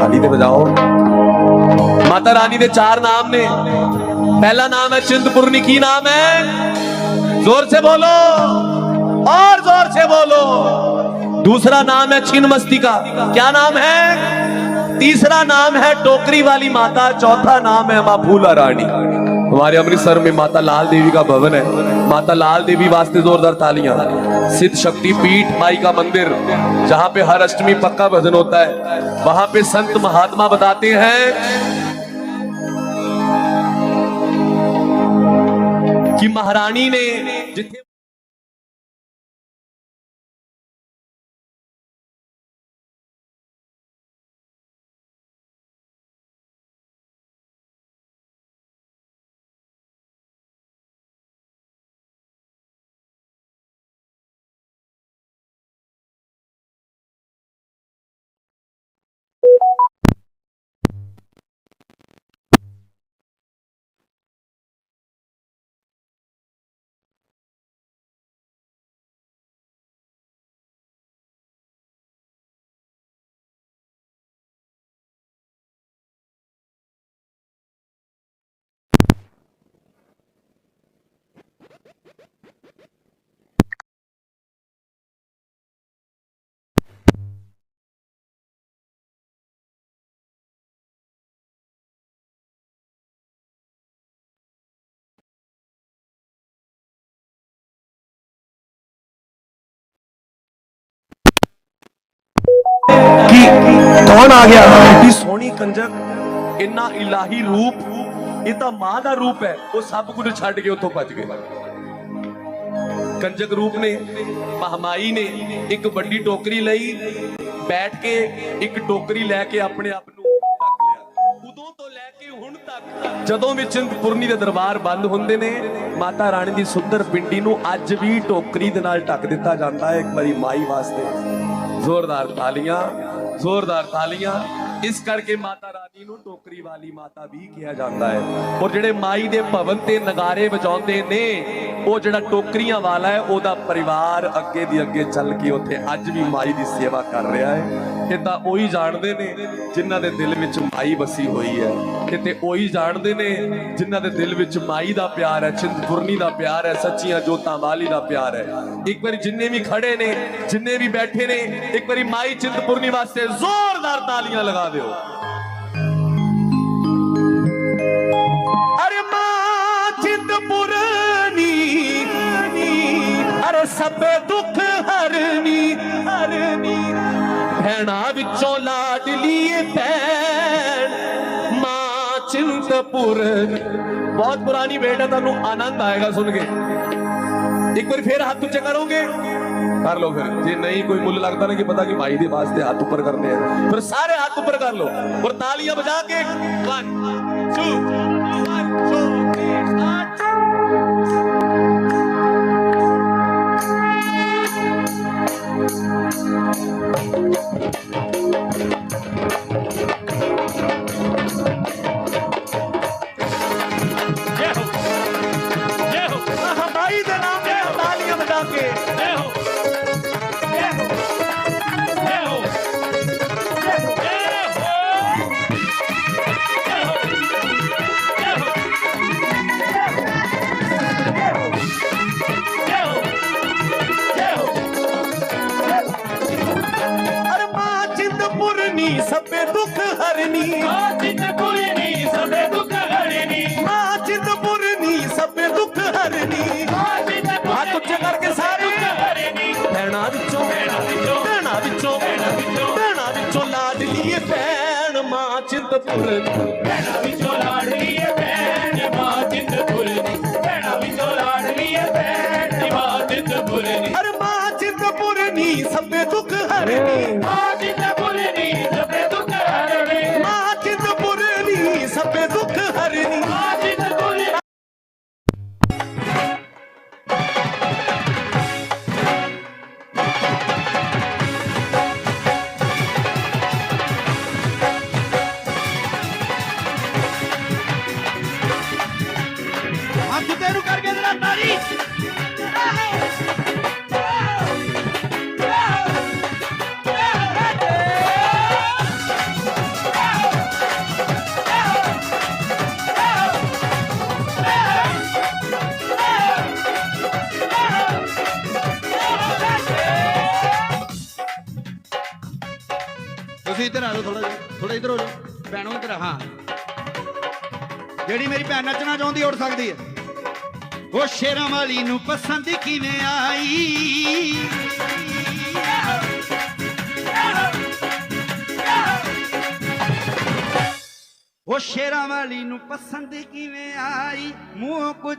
ਤਾਲੀ ਤੇ ਵਜਾਓ ਮਾਤਾ ਰਾਣੀ ਦੇ ਚਾਰ ਨਾਮ ਨੇ ਪਹਿਲਾ ਨਾਮ ਹੈ ਚਿੰਤਪੁਰਨੀ ਕੀ ਨਾਮ ਹੈ जोर से बोलो और जोर से बोलो दूसरा नाम है छिन्नमस्ती का क्या नाम है तीसरा नाम है टोकरी वाली माता चौथा नाम है मां फूला रानी हमारे अमृतसर में माता लाल देवी का भवन है। माता लाल देवी वास्ते जोरदार तालियाँ। सिद्ध शक्ति पीठ माई का मंदिर, जहाँ पे हर अष्टमी पक्का भजन होता है। वहाँ पे संत महात्मा बताते हैं, कि महारानी ने जिथे ਕੌਣ ਆ ਗਿਆ? ਐਡੀ ਸੋਹਣੀ ਕੰਜਕ ਇੰਨਾ ਇਲਾਹੀ ਰੂਪ ਇਹ ਤਾਂ ਮਾਂ ਦਾ ਰੂਪ ਹੈ ਉਹ ਸਭ ਕੁਝ ਛੱਡ ਕੇ ਉੱਥੋਂ ਭੱਜ ਗਏ। ਕੰਜਕ ਰੂਪ ਨੇ ਮਹਮਾਈ ਨੇ ਇੱਕ ਵੱਡੀ ਟੋਕਰੀ ਲਈ ਬੈਠ ਕੇ ਇੱਕ ਟੋਕਰੀ ਲੈ ਕੇ ਆਪਣੇ ਆਪ ਨੂੰ ਢੱਕ ਲਿਆ। ਉਦੋਂ ਤੋਂ ਲੈ ਕੇ ਹੁਣ ਤੱਕ ਜਦੋਂ ਵੀ ਚਿੰਤਪੁਰਨੀ ਦੇ ਦਰਬਾਰ ਬੰਦ ਹੁੰਦੇ ਨੇ ਮਾਤਾ ਰਾਣੀ ਦੀ ਸੁੰਦਰ ਪਿੰਡੀ ਨੂੰ ਅੱਜ ਵੀ ਟੋਕਰੀ ਦੇ ਨਾਲ ਢੱਕ ਦਿੱਤਾ ਜਾਂਦਾ ਹੈ ਇੱਕ ਵਾਰੀ ਮਾਈ ਵਾਸਤੇ। ਜ਼ੋਰਦਾਰ ਤਾਲੀਆਂ ਜ਼ੋਰਦਾਰ ਤਾਲੀਆਂ ਇਸ ਕਰਕੇ ਮਾਤਾ ਰਾਣੀ ਨੂੰ ਟੋਕਰੀ ਵਾਲੀ ਮਾਤਾ ਵੀ ਕਿਹਾ ਜਾਂਦਾ ਹੈ। ਔਰ ਜਿਹੜੇ ਮਾਈ ਦੇ ਭਵਨ ਤੇ ਨਗਾਰੇ ਵਜਾਉਂਦੇ ਨੇ, ਉਹ ਜਿਹੜਾ ਟੋਕਰੀਆਂ ਵਾਲਾ ਹੈ, ਉਹਦਾ ਪਰਿਵਾਰ ਅੱਗੇ ਦੀ ਅੱਗੇ ਚੱਲ ਕੇ ਉੱਥੇ ਅੱਜ ਵੀ ਮਾਈ ਦੀ ਸੇਵਾ ਕਰ ਰਿਹਾ ਹੈ। ਇਹ ਤਾਂ ਉਹੀ ਜਾਣਦੇ ਨੇ ਜਿਨ੍ਹਾਂ ਦੇ ਦਿਲ ਵਿੱਚ ਮਾਈ ਵਸੀ ਹੋਈ ਹੈ। ਇਹ ਤੇ ਉਹੀ ਜਾਣਦੇ ਨੇ ਜਿਨ੍ਹਾਂ ਦੇ ਦਿਲ ਵਿੱਚ ਮਾਈ ਦਾ ਪਿਆਰ ਹੈ ਚਿੰਤਪੁਰਨੀ ਦਾ ਪਿਆਰ ਹੈ, ਸੱਚੀਆਂ ਜੋਤਾਂ ਵਾਲੀ ਦਾ ਪਿਆਰ ਹੈ। ਇੱਕ ਵਾਰੀ ਜਿੰਨੇ ਵੀ ਖੜੇ ਨੇ, ਜਿੰਨੇ ਵੀ ਬੈਠੇ ਨੇ, ਇੱਕ ਵਾਰੀ ਮਾਈ ਚਿੰਤਪੁਰਨੀ ਵਾਸਤੇ ਜ਼ੋਰਦਾਰ ਤਾਲੀਆਂ ਲਗਾ ਦਿਓ ਅਰੇ ਮਾਂ ਚਿੰਤਪੁਰਨੀ ਅਰੇ ਸਭੇ ਦੁੱਖ ਹਰਨੀ ਹਰਨੀ ਭੈਣਾ ਵਿੱਚੋਂ ਲਾਡਲੀ ਭੈਣ ਮਾਂ ਚਿੰਤਪੁਰਨੀ ਬਹੁਤ ਪੁਰਾਣੀ ਵੇਟ ਹੈ ਤੁਹਾਨੂੰ ਆਨੰਦ ਆਏਗਾ ਸੁਣ ਕੇ ਇੱਕ ਵਾਰੀ ਫੇਰ ਹੱਥ ਉੱਚੇ ਕਰੋਗੇ ਕਰ ਲਓ ਫਿਰ ਜੇ ਨਹੀਂ ਕੋਈ ਮੁੱਲ ਲੱਗਦਾ ਨਾ ਕਿ ਪਤਾ ਕਿ ਭਾਈ ਦੇ ਵਾਸਤੇ ਹੱਥ ਉੱਪਰ ਕਰਨੇ ਆ ਫਿਰ ਸਾਰੇ ਹੱਥ ਉੱਪਰ ਕਰ ਲਓ ਔਰ ਤਾਲੀਆਂ ਵਜਾ ਕੇ 1 2 1 2 3 ਸਟਾਰਟ ਜੈ ਤਾਲੀਆਂ ਮਾਂ ਚਿੰਤਪੁਰਨੀ ਭੈਣਾ ਵਿੱਚੋਂ ਲਾਡਲੀ ਏ ਭੈਣ ਮਾਂ ਚਿੰਤਪੁਰਨੀ ਭੈਣਾ ਵਿੱਚੋਂ ਲਾਡਲੀ ਸਭੇ ਦੁੱਖ ਹਰਨੀ ਮਾਂ ਚਿੰਤਪੁਰਨੀ ਸਭੇ ਸਭੇ ਦੁੱਖ ਹਰਨੀ ਕਿਵੇਂ ਆਈ। ਉਹ ਸ਼ੇਰਾਂ ਵਾਲੀ ਨੂੰ ਪਸੰਦ ਕਿਵੇਂ ਆਈ? ਮੂੰਹ ਕੁਝ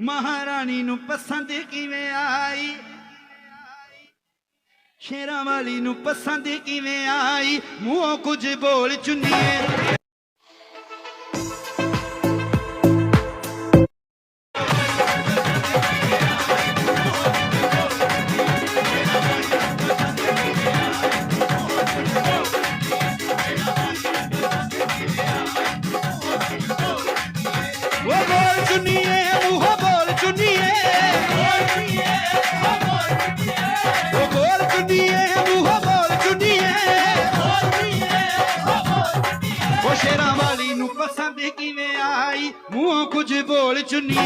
ਮਹਾਰਾਣੀ ਨੂੰ ਪਸੰਦ ਕਿਵੇਂ ਆਈ? ਸ਼ੇਰਾਂ ਵਾਲੀ ਨੂੰ ਪਸੰਦ ਕਿਵੇਂ ਆਈ? ਮੂੰਹ ਕੁਝ ਬੋਲ ਚੁੰਨੀਏ। ਮੂੰਹ ਕੁਝ ਬੋਲ ਚੁੰਨੀਏ।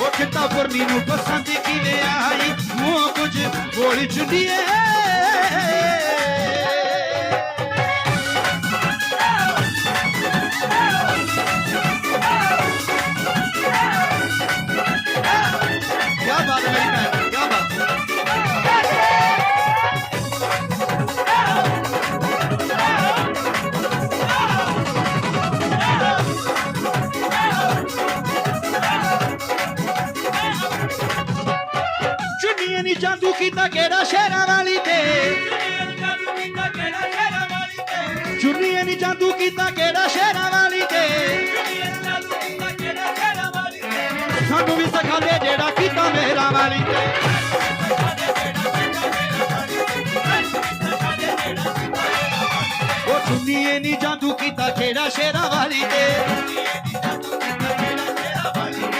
ਉਹ ਕਿਤਾ ਪੁਰਨੀ ਨੂੰ ਪਸੰਦ ਕਿਵੇਂ ਆਈ? ਮੂੰਹ ਕੁਝ ਬੋਲ ਚੁੰਨੀਏ। ਕੀਤਾ ਵਾਲੀ ਤੇ। ਚੁੰਨੀਏ ਨੀ ਜਾਦੂ ਕੀਤਾ ਕਿਹੜਾ ਸ਼ਹਿਰਾਂ ਵਾਲੀ ਤੇ। ਸਾਨੂੰ ਵੀ ਸਿਖਾ ਦੇ ਜਿਹੜਾ ਕੀਤਾ ਮੇਰਾ ਵਾਲੀ ਤੇ। ਉਹ ਚੁੰਨੀਏ ਨੀ ਜਾਦੂ ਕੀਤਾ ਕਿਹੜਾ ਸ਼ੇਰਾਂ ਵਾਲੀ ਤੇ।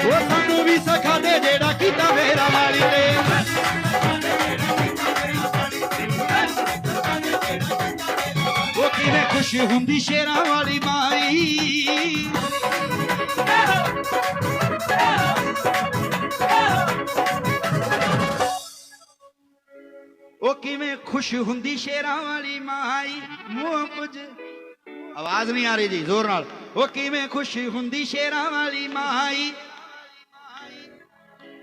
ਉਹ ਸਾਨੂੰ ਵੀ ਸਿਖਾ ਦੇ ਜਿਹੜਾ ਕੀਤਾ ਮੇਰਾ ਵਾਲੀ ਤੇ। ਖੁਸ਼ ਹੁੰਦੀ ਸ਼ੇਰਾਂ ਵਾਲੀ ਮਾਈ। ਉਹ ਕਿਵੇਂ ਖੁਸ਼ ਹੁੰਦੀ ਸ਼ੇਰਾਂ ਵਾਲੀ ਮਾਈ? ਮੂੰਹ ਕੁਝ ਆਵਾਜ਼ ਨਹੀਂ ਆ ਰਹੀ ਜੀ, ਜ਼ੋਰ ਨਾਲ। ਉਹ ਕਿਵੇਂ ਖੁਸ਼ ਹੁੰਦੀ ਸ਼ੇਰਾਂ ਵਾਲੀ ਮਾਈ?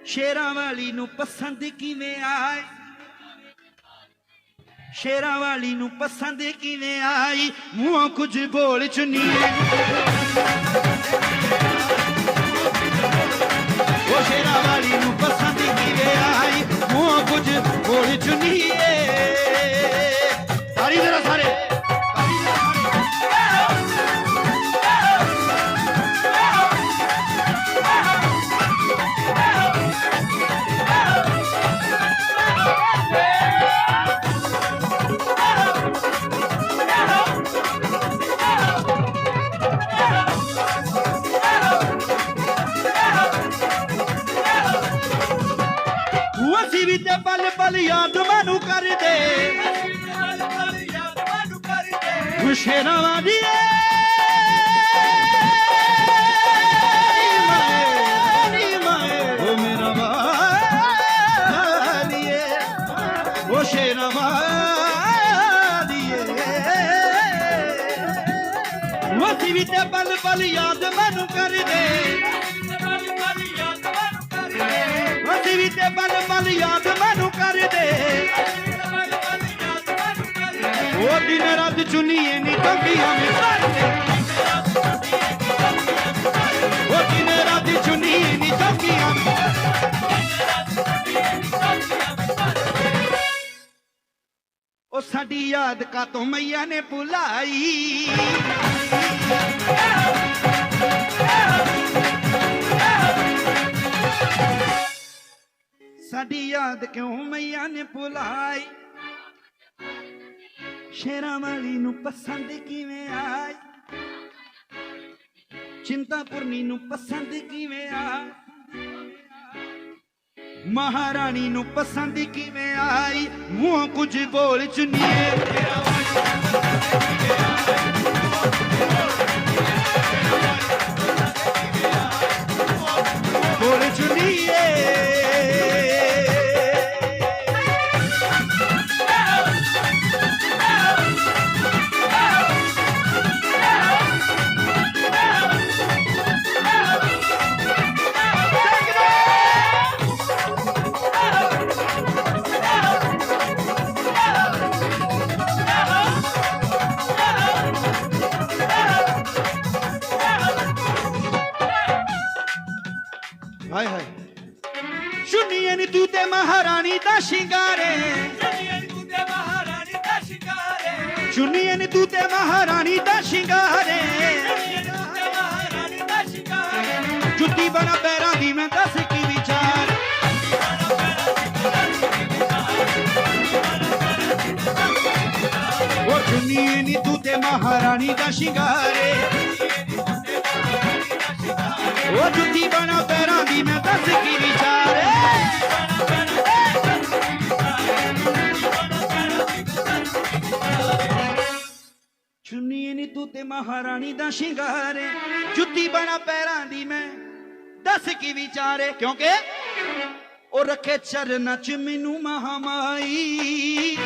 ਸ਼ੇਰਾਂ ਵਾਲੀ ਨੂੰ ਪਸੰਦ ਕਿਵੇਂ ਆਏ? ਸ਼ੇਰਾਂ ਵਾਲੀ ਨੂੰ ਪਸੰਦ ਕਿਵੇਂ ਆਈ? ਮੂੰਹ ਕੁਝ ਬੋਲ ਚੁੰਨੀ ਖੁਸ਼ੇਰਾਂ ਵਾਲੀਏ ਨੀ ਮਾਏ ਉਹ ਮੇਰਾ ਵਾਲੀਏ ਉਹ ਸ਼ੇਰਾਂ ਵਾਲੀਏ ਉਹ ਅਸੀਂ ਵੀ ਤੇ ਪਲ ਪਲ ਯਾਦ ਮੈਨੂੰ ਕਰਦੇ। ਅਸੀਂ ਵੀ ਤੇ ਬਲ ਬਲ ਯਾਦ ਉਹ ਦਿਨ ਚੁਨੀਏ ਨੀ ਟੰਗੀਆਂ ਮੇ ਉਹ ਦਿਨ ਰਾਤ ਚੁਨੀਏ ਨੀ ਟੰਗੀਆਂ ਉਹ ਸਾਡੀ ਯਾਦ ਕਾ ਤੋਂ ਮਈਆ ਨੇ ਭੁਲਾਈ। ਸਾਡੀ ਯਾਦ ਕਿਉਂ ਮਈਆ ਨੇ ਭੁਲਾਈ? ਸ਼ੇਰਾਂ ਵਾਲੀ ਨੂੰ ਪਸੰਦ ਕਿਵੇਂ ਆਈ ਚਿੰਤਾਪੁਰਨੀ ਨੂੰ ਪਸੰਦ ਕਿਵੇਂ ਆਈ ਮਹਾਰਾਣੀ ਨੂੰ ਪਸੰਦ ਕਿਵੇਂ ਆਈ? ਮੂੰਹ ਕੁਝ ਬੋਲ ਚੁੰਨੀਏ ਬੋਲ ਚੁੰਨੀਏ ਨੀ ਤੂੰ ਤੇ ਮਹਾਰਾਣੀ ਦਾ ਸ਼ਿੰਗਾਰੇ। ਜੁੱਤੀ ਬਣਾ ਪੈਰਾਂ ਦੀ ਮੈਂ ਦੱਸ ਕੀ ਵਿਚਾਰ। ਉਹ ਚੁੰਨੀਏ ਨੀ ਤੂੰ ਤੇ ਮਹਾਰਾਣੀ ਦਾ ਸ਼ਿੰਗਾਰੇ। ਉਹ ਜੁੱਤੀ ਬਣਾ ਪੈਰਾਂ ਦੀ ਮੈਂ ਦੱਸ ਕੀ ਵਿਚਾਰ। ਤੇ ਮਹਾਰਾਣੀ ਦਾ ਸ਼ਿੰਗਾਰੇ ਜੁੱਤੀ ਬਣਾ ਪੈਰਾਂ ਦੀ ਮੈਂ। ਦੱਸ ਕੀ ਵਿਚਾਰੇ ਕਿਉਂਕਿ ਉਹ ਰੱਖੇ ਚਰਨਾਂ ਚ ਮੈਨੂੰ ਮਹਾਮਾਈ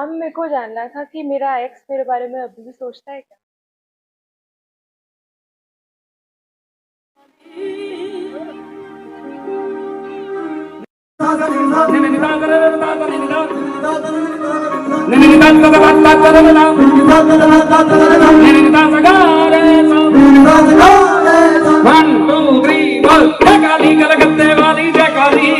मैम मेरे को जानना था कि मेरा एक्स मेरे बारे में अभी भी सोचता है क्या One, two, three, four. Jai Kali, Kalakatte Wali, Jai Kali.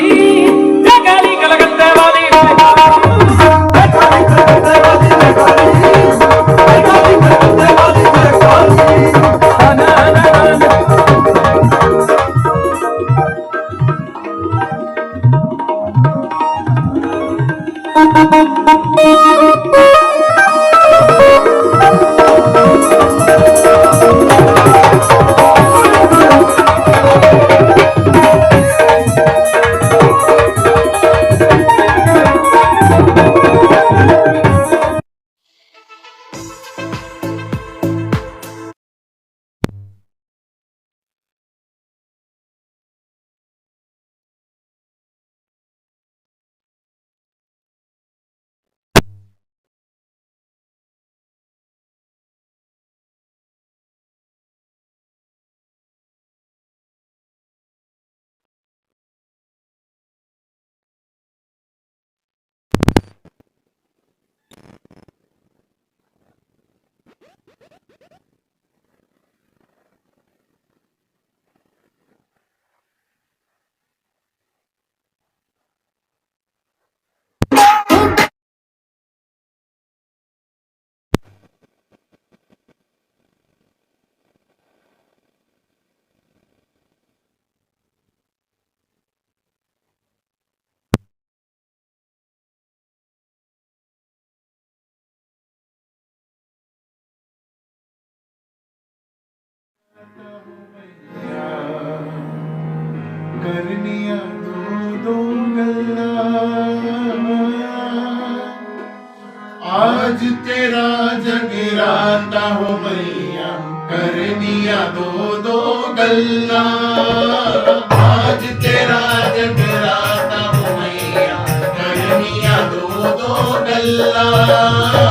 ਦੋ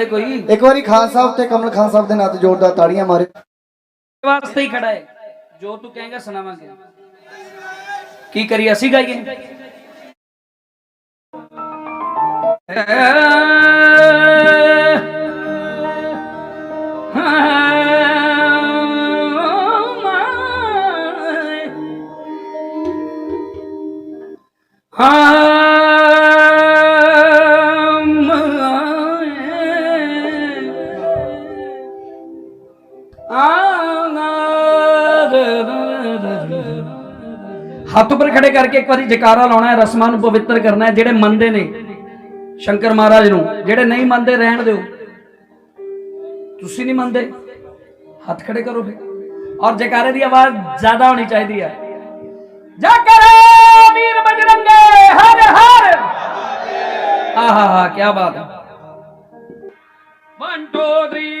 ਦੇ ਕੋਈ? ਇੱਕ ਵਾਰੀ ਖਾਨ ਸਾਹਿਬ ਤੇ ਕਮਲ ਖਾਨ ਸਾਹਿਬ ਦੇ ਨਾਂ ਤੇ ਜ਼ੋਰਦਾਰ ਤਾੜੀਆਂ ਮਾਰੇ। ਵਾਸਤੇ ਹੀ ਖੜਾ ਹੈ। ਜੋ ਤੂੰ ਕਹੇਂਗਾ ਸੁਣਾਵਾਂਗੇ। ਕੀ ਕਰੀ ਅਸੀਂ ਗਾਈਏ? ਉੱਪਰ ਕਰਕੇ ਇੱਕ ਵਾਰੀ ਜਕਾਰਾ ਲਾਉਣਾ ਹੈ, ਰਸਮਾਂ ਨੂੰ ਪਵਿੱਤਰ ਕਰਨਾ ਹੈ, ਜਿਹੜੇ ਮੰਨਦੇ ਨੇ ਸ਼ੰਕਰ ਮਹਾਰਾਜ ਨੂੰ, ਜਿਹੜੇ ਨਹੀਂ ਮੰਨਦੇ ਰਹਿਣ ਦਿਓ। ਤੁਸੀਂ ਨਹੀਂ ਮੰਨਦੇ, ਹੱਥ ਖੜੇ ਕਰੋ ਫਿਰ। ਔਰ ਜਕਾਰੇ ਦੀ ਆਵਾਜ਼ ਜ਼ਿਆਦਾ ਹੋਣੀ ਚਾਹੀਦੀ ਹੈ। ਜਕਰੇ ਵੀਰ ਬਜਰੰਗੇ, ਹਰ ਹਰ। ਆਹਾ ਹਾ ਕੀ ਬਾਤ ਹੈ। 1 2 3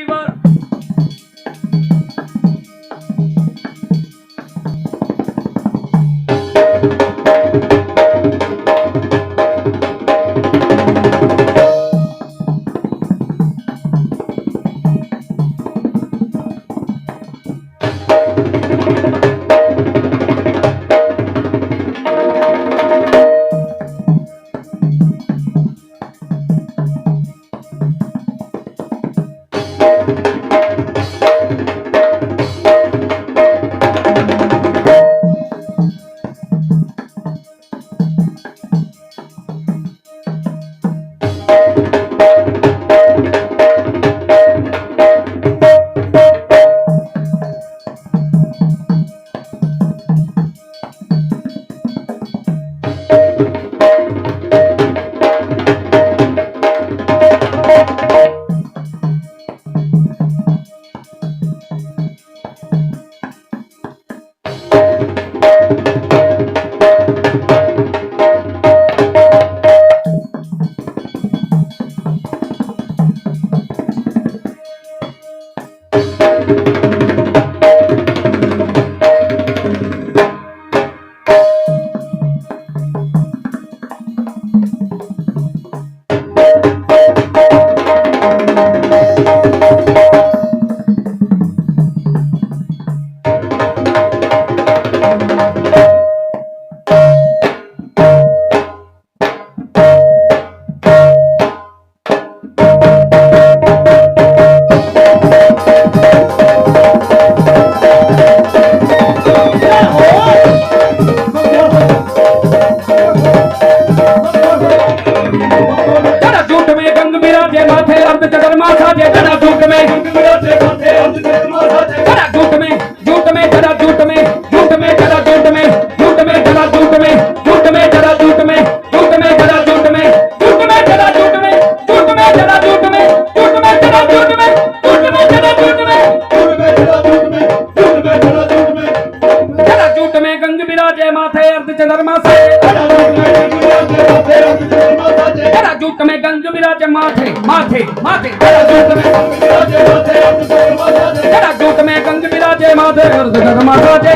ਮਹਾਰਾਜੇ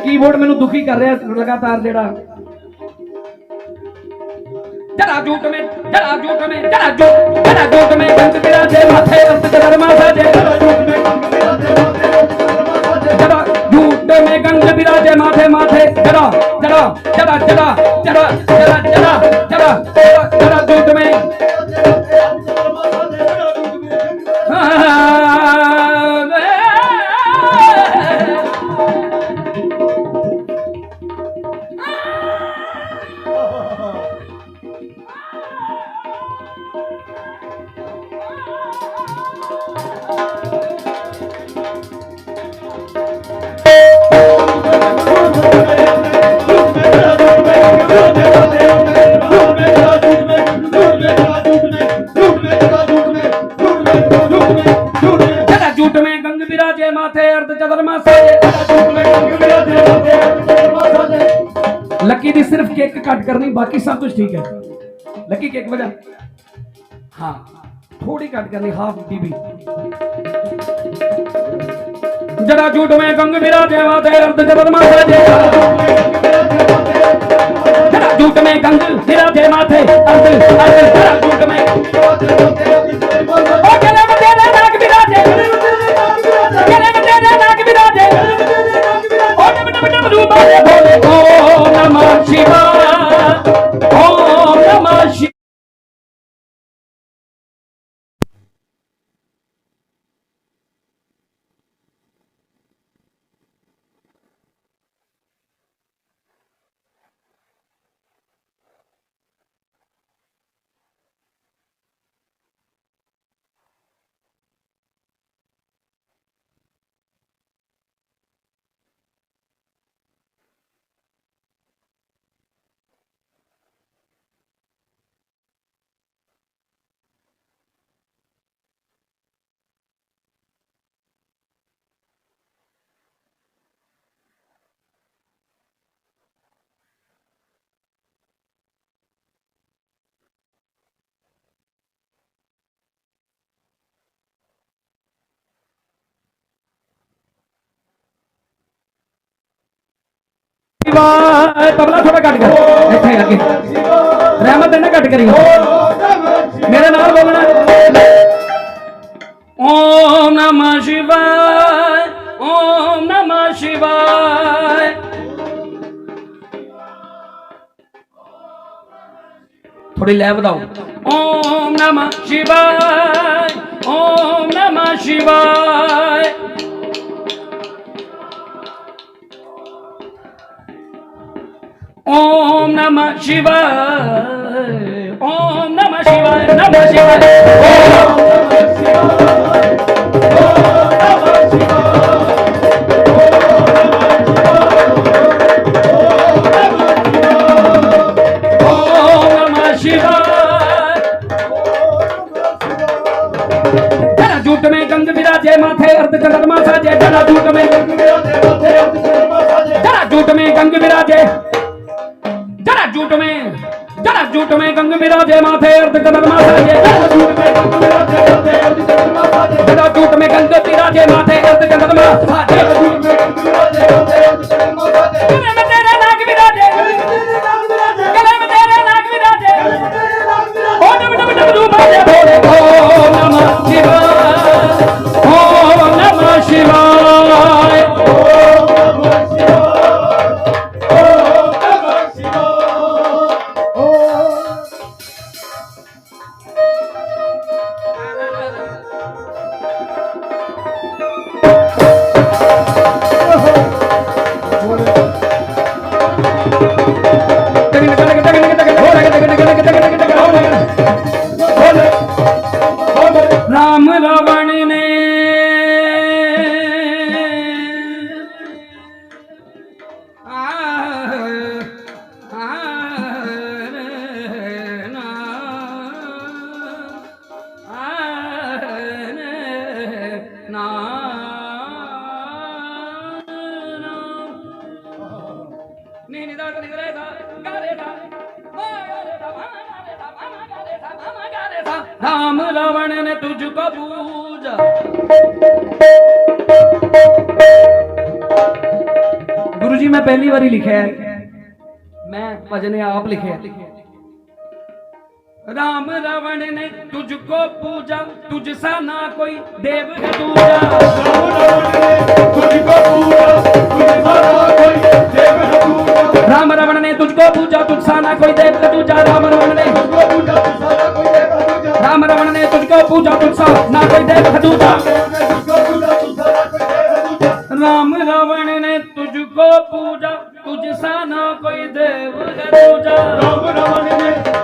ਕੀਬੋਰਡ ਮੈਨੂੰ ਦੁਖੀ ਕਰ ਰਿਹਾ ਲਗਾਤਾਰ ਜਿਹੜਾ ਜਰਾ ਜੂਟ ਮੇ ਜਰਾ ਜੂਟ ਮੇ ਜਰਾ ਜੂਟ ਜਰਾ ਜੂਟ ਮੇ ਗੰਦ ਤੇਰਾ ਦੇ ਮਾਥੇ ਅੰਤ ਤੇਰਾ ਮਾਥਾ ਦੇ ਜਰਾ ਜੂਟ ਮੇ ਮਾਥੇ ਅੰਤ ਤੇਰਾ ਜਰਾ ਜੂਟ ਮੇ ਗੰਦ ਤੇਰਾ ਦੇ ਮਾਥੇ ਮਾਥੇ ਜਰਾ ਜਰਾ ਜਰਾ ਜਰਾ लकी केक बजा हाँ थोड़ी कट करनी हाफ़ बीबी जरा झूठ में गंग विराजे माथे अर्ध चदर माथे झूठ में गंग विराजे माथे अर्ध अर्ध जरा झूठ में ओ गले में तेरे नाग विराजे गले में तेरे नाग विराजे ओ डम डम डम रूप वाले भोले ओम नमः शिवाय ਸਿਵਾ ਤਬਲਾ ਥੋੜਾ ਘੱਟ ਕਰ। ਇੱਥੇ ਲੱਗੇ। ਰਹਿਮਤ ਇਹਨੇ ਘੱਟ ਕਰੀ। ਮੇਰੇ ਨਾਲ ਬੋਲਣਾ। ਓਮ ਨਮਾ ਸ਼ਿਵਾਏ, ਓਮ ਨਮਾ ਸ਼ਿਵਾਏ। ਲੈ ਵਧਾਓ। Om ਨਮਾ Shivaya, Om ਨਮਾ Shivaya. Namah Shiva. Om Namah Shiva. Namah Shiva. Om Namah Shiva. মাঝে মাঝে నేను ఇదాడు నిద్రేదా గారేదా राम रावण ने तुझ पूजा गुरु जी मैं पहली बारी लिखे है। मैं भजने आप लिखे है। राम रावण ने तुझको पूजा, तुझसा ना कोई देव है दूजा। राम रावण ने तुझको पूजा, तुझसा ना कोई तुझ सा ना कोई देव है दूजा राम रावण ने राम रावण ने तुझको पूजा तुझ सा ना कोई देव है दूजा राम रावण ने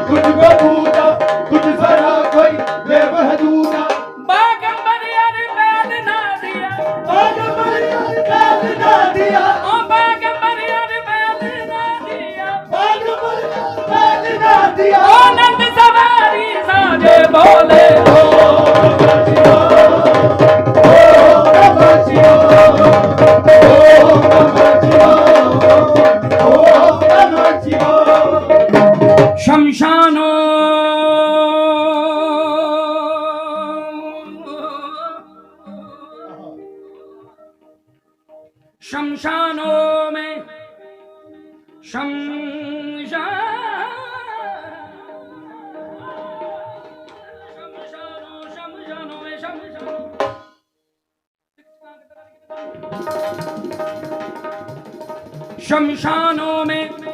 तुझको पूजा तुझ सा ना कोई देव है दूजा বলে ও शमशानों में